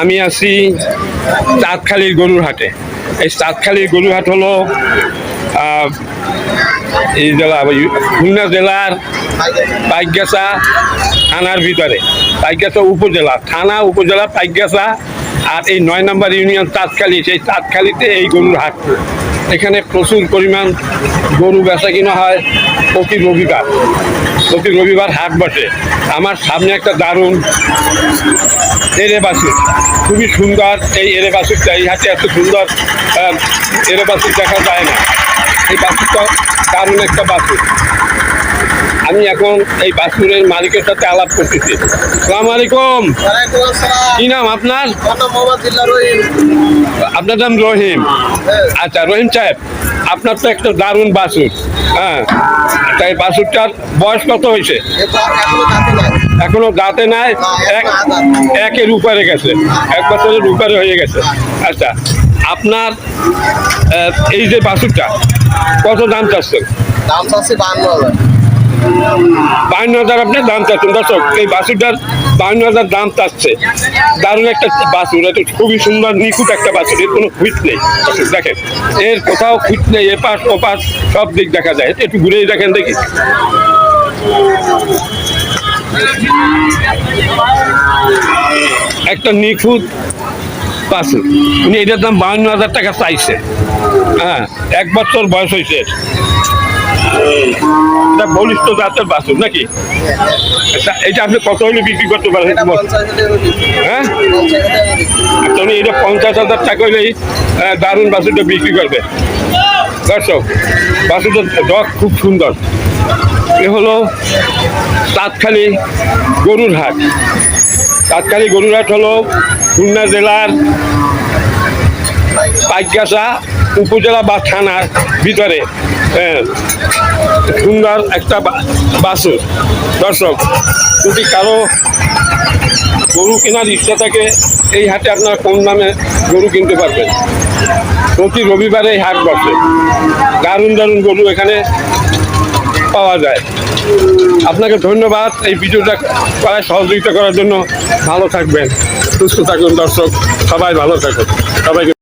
আমি আছি চাঁদখালির গরুর হাটে এই চাঁদখালির গরুর হাট হলো এই জেলা খুলনা জেলার পাইকগাছা থানার ভিতরে। পাইকগাছা উপজেলা, থানা উপজেলা পাইকগাছা আর এই নয় নম্বর ইউনিয়ন চাঁদখালি সেই চাঁদখালিতে এই গরুর হাট এখানে প্রচুর পরিমাণ গরু বেচা কিনা হয় প্রতি রবিবার। প্রতি রবিবার হাট বসে। আমার সামনে একটা দারুণ এরে বাসুর খুবই সুন্দর এই এরে বাসুরটা এই হাতে এত সুন্দর এরে বাসুর দেখা যায় না। এই বাসুরটা দারুণ একটা বাসুর। আমি এখন এই বাসুরের মালিকের সাথে আলাপ করতেছি। সালাম আলাইকুম। কি নাম আপনার। আপনার নাম রহিম। হ্যাঁ। আচ্ছা রহিম সাহেব আপনার তো একটা দারুণ বাসুর হ্যাঁ? তাই বাসুরটার বয়স কত হয়েছে? এখনও দাঁতে নাই, এক একের উপরে গেছে, এক বছরের উপরে হয়ে গেছে। আচ্ছা আপনার এই যে বাসুরটা, কত দাম চাচ্ছেন? দাম। বান্ন হাজার আপনি দাম চাচ্ছেন। দর্শক, এই বাছুরটার বান্ন হাজার দাম চাচ্ছে। দারুণ একটা বাছুর এটা খুবই সুন্দর, নিখুঁত একটা বাছুর এর কোনো ফিট নেই। দেখেন, এর কোথাও ফিট নেই, এপাশ, ওপাশ, সব দিক দেখা যায়। একটু ঘুরেই দেখেন দেখি। একটা নিখুঁত বাছুর উনি এটার দাম বাউন্ন হাজার টাকা চাইছে। হ্যাঁ এক বছর বয়স হয়েছে। এটা বলিষ্ঠ জাতের বাছুর নাকি? এটা আপনি কত হলে বিক্রি করতে পারেন। হ্যাঁ। তুমি এটা পঞ্চাশ হাজার টাকা হলেই আহ, দারুণ বাছুরটা বিক্রি করবে। দর্শক বাছুরটা ডগ খুব সুন্দর। এ হলো চাঁদখালি গরুর হাট। চাঁদখালি গরুর হাট হলো খুলনা জেলার পাইকগাছা উপজেলা বা থানার ভিতরে। হ্যাঁ, সুন্দর একটা বা- বাছুর দর্শক যদি কারও গরু কেনার ইচ্ছা থাকে এই হাটে আপনারা কম দামে গরু কিনতে পারবেন। প্রতি রবিবারে এই হাট বসে। দারুণ দারুণ গরু এখানে পাওয়া যায়। আপনাকে ধন্যবাদ এই ভিডিওটা করায় সহযোগিতা করার জন্য। ভালো থাকবেন সুস্থ থাকুন দর্শক সবাই ভালো থাকুন। সবাইকে